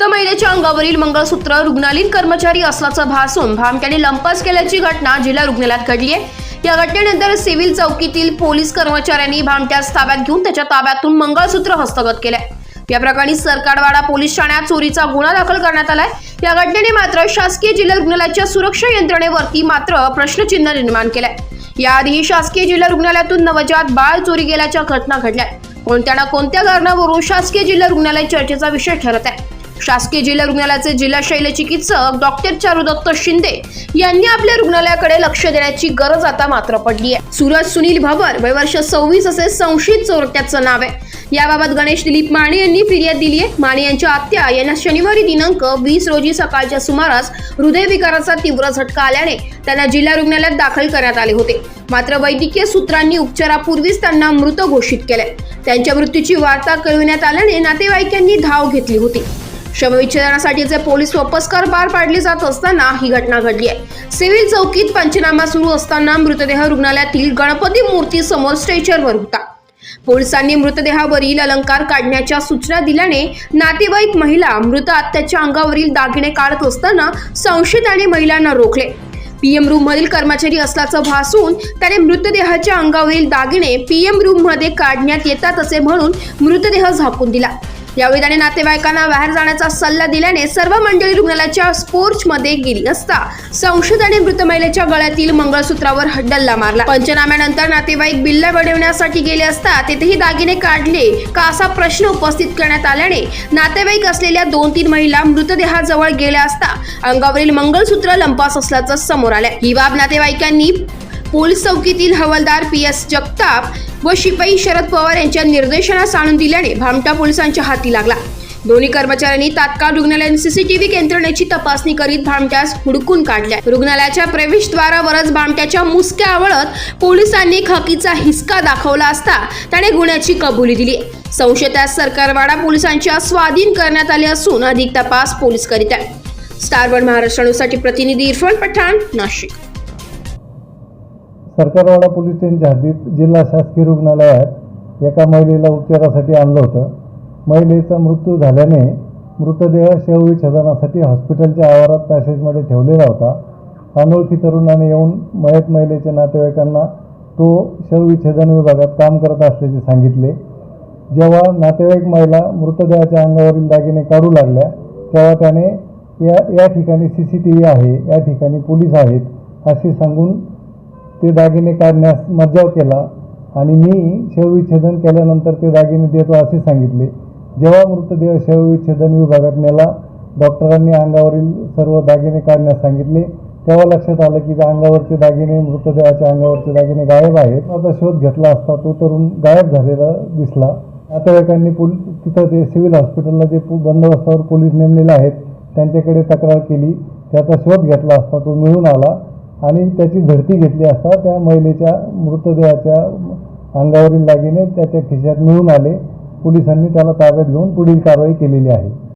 मृत महिलेच्या अंगावरील मंगळसूत्र रुग्णालयीन कर्मचारी असल्याचं भासून भामट्याने लंपास केल्याची घटना जिल्हा रुग्णालयात घडली आहे. या घटनेनंतर सिव्हिल चौकीतील पोलीस कर्मचाऱ्यांनी भामट्यास ताब्यात घेऊन त्याच्या ताब्यातून मंगळसूत्र हस्तगत केले या प्रकरणी सरकारवाडा पोलीस ठाण्यात चोरीचा गुन्हा दाखल करण्यात आलाय. या घटनेने मात्र शासकीय जिल्हा रुग्णालयाच्या सुरक्षा यंत्रणेवरती मात्र प्रश्नचिन्ह निर्माण केलंय. याआधीही शासकीय जिल्हा रुग्णालयातून नवजात बाळ चोरी गेल्याच्या घटना घडल्या कोणत्या ना कोणत्या कारणावरून शासकीय जिल्हा रुग्णालय चर्चेचा विषय ठरत आहे. शासकीय जिल्हा रुग्णालयाचे जिल्हा शैल्य चिकित्सक डॉक्टर चारुदत्त शिंदे यांनी आपल्या रुग्णालयाकडे लक्ष देण्याची गरज आता मात्र पडली आहे सूरज सुनील भवर वय वर्ष सव्वीस असे संशयित चोरट्याचं नाव आहे. याबाबत गणेश दिलीप माने यांनी फिर्याद दिली आहे माने यांच्या आत्या यांना शनिवारी दिनांक वीस रोजी सकाळच्या सुमारास हृदयविकाराचा तीव्र झटका आल्याने त्यांना जिल्हा रुग्णालयात दाखल करण्यात आले होते. मात्र वैद्यकीय सूत्रांनी उपचारापूर्वीच त्यांना मृत घोषित केले त्यांच्या मृत्यूची वार्ता कळविण्यात आल्याने नातेवाईकांनी धाव घेतली होती. शवविच्छेदनासाठीचे पोलीस वपस्कार पार पाडले जात असताना ही घटना घडली आहे. सिव्हिल चौकीत पंचनामा सुरू असताना मृतदेह रुग्णालयातील गणपती मूर्ती समोर स्ट्रेचरवर होता. पोलिसांनी मृतदेहावरील अलंकार काढण्याच्या सूचना दिल्याने नातेवाईक महिला मृत आत्याच्या अंगावरील दागिने काढत असताना संशयिताने महिलांना रोखले. पीएम रूम मधील कर्मचारी असल्याचं भासून त्याने मृतदेहाच्या अंगावरील दागिने पीएम रूममध्ये काढण्यात येतात असे म्हणून मृतदेह झाकून दिला. यावेळी त्याने नातेवाईकांना बाहेर जाण्याचा सल्ला दिल्याने सर्व मंडळी रुग्णालयाच्या स्पोर्च मध्ये गेली असता संशयिताने मृत महिलेच्या गळ्यातील मंगळसूत्रावर हड्डल्ला मारला. पंचनाम्यानंतर नातेवाईक बिल्ला बनवण्यासाठी गेले असता तेथेही दागिने काढले का असा प्रश्न उपस्थित करण्यात आल्याने नातेवाईक असलेल्या दोन तीन महिला मृतदेहाजवळ गेल्या असता अंगावरील मंगळसूत्र लंपास असल्याचं समोर आलं ही बाब नातेवाईकांनी पोलीस चौकीतील हवालदार पी एस जगताप व शिपाई शरद पवार यांच्या निर्देशनास आणून दिल्याने भामटा पोलिसांच्या हाती लागला. दोन्ही कर्मचाऱ्यांनी तात्काळ रुग्णालयात सीसीटीव्ही यंत्रणेची तपासणी करीत भामट्यास हुडकून काढल्या. रुग्णालयाच्या प्रवेशद्वारावरच भामट्याच्या मुसक्या आवळत पोलिसांनी खाकीचा हिसका दाखवला असता त्याने गुन्ह्याची कबुली दिली. संशयितास सरकारवाडा पोलिसांच्या स्वाधीन करण्यात आले असून अधिक तपास पोलीस करीत आहे. स्टार वन महाराष्ट्र न्यूजसाठी प्रतिनिधी इरफान पठाण नाशिक. सरकारवाडा पोलीस स्टेशनच्या हद्दीत जिल्हा शासकीय रुग्णालयात एका महिलेला उपचारासाठी आणलं होतं. महिलेचा मृत्यू झाल्याने मृतदेह शवविच्छेदनासाठी हॉस्पिटलच्या आवारात पॅसेजमध्ये ठेवलेला होता. अनोळखी तरुणाने येऊन मयत महिलेच्या नातेवाईकांना तो शवविच्छेदन विभागात काम करत असल्याचे सांगितले. जेव्हा नातेवाईक महिला मृतदेहाच्या अंगावरील दागिने काढू लागल्या तेव्हा त्याने या या ठिकाणी सी सी टी व्ही आहे या ठिकाणी पोलीस आहेत असे सांगून ते दागिने काढण्यास मज्जाव केला आणि मी शवविच्छेदन केल्यानंतर ते दागिने देतो असे सांगितले. जेव्हा मृतदेह शवविच्छेदन विभागात नेला डॉक्टरांनी अंगावरील सर्व दागिने काढण्यास सांगितले. तेव्हा लक्षात आलं की त्या अंगावरचे दागिने मृतदेहाच्या अंगावरचे दागिने गायब आहेत. आता शोध घेतला असता तो तरुण गायब झालेला दिसला. नातेवाईकांनी पोल तिथं ते सिव्हिल हॉस्पिटलला जे बंदोबस्तावर पोलीस नेमलेले आहेत त्यांच्याकडे तक्रार केली. त्याचा शोध घेतला असता तो मिळून आला. आणि त्याची झडती घेतली असता त्या महिलेच्या मृतदेहाच्या अंगावरील दागिने त्याच्या खिशात मिळून आले. पोलिसांनी त्याला ताब्यात घेऊन पुढील कारवाई केलेली आहे.